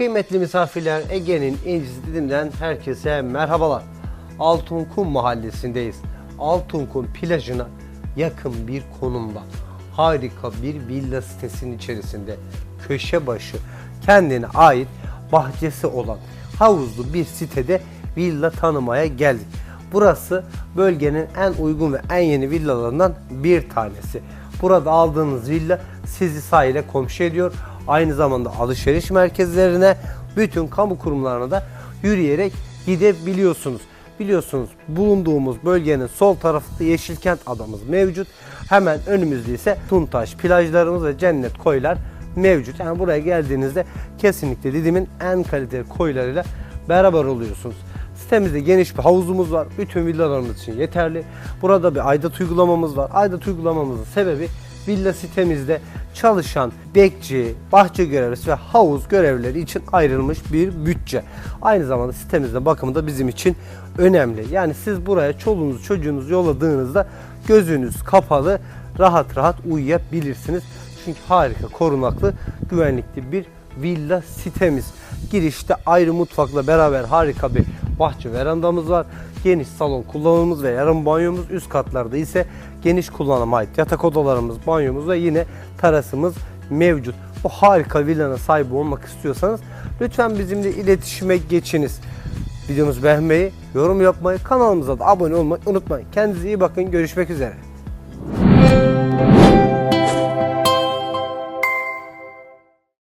Kıymetli misafirler Ege'nin İncisi Didim'den herkese merhabalar. Altınkum mahallesindeyiz. Altınkum plajına yakın bir konumda. Harika bir villa sitesinin içerisinde köşe başı kendine ait bahçesi olan havuzlu bir sitede villa tanımaya geldik. Burası bölgenin en uygun ve en yeni villalarından bir tanesi. Burada aldığınız villa sizi sahile komşu ediyor. Aynı zamanda alışveriş merkezlerine, bütün kamu kurumlarına da yürüyerek gidebiliyorsunuz. Biliyorsunuz bulunduğumuz bölgenin sol tarafında Yeşilkent adamız mevcut. Hemen önümüzde ise Tuntaş plajlarımız ve cennet koylar mevcut. Yani buraya geldiğinizde kesinlikle Didim'in en kaliteli koylarıyla beraber oluyorsunuz. Sitemizde geniş bir havuzumuz var. Bütün villalarımız için yeterli. Burada bir aidat uygulamamız var. Aidat uygulamamızın sebebi villa sitemizde çalışan bekçi, bahçe görevlisi ve havuz görevlileri için ayrılmış bir bütçe. Aynı zamanda sitemizde bakımı da bizim için önemli. Yani siz buraya çoluğunuz çocuğunuz yolladığınızda gözünüz kapalı rahat rahat uyuyabilirsiniz. Çünkü harika korunaklı güvenlikli bir villa sitemiz. Girişte ayrı mutfakla beraber harika bir bahçe verandamız var. Geniş salon kullanımımız ve yarım banyomuz. Üst katlarda ise geniş kullanıma ait yatak odalarımız, banyomuz ve yine terasımız mevcut. Bu harika villanın sahibi olmak istiyorsanız lütfen bizimle iletişime geçiniz. Videomuzu beğenmeyi, yorum yapmayı, kanalımıza da abone olmayı unutmayın. Kendinize iyi bakın. Görüşmek üzere.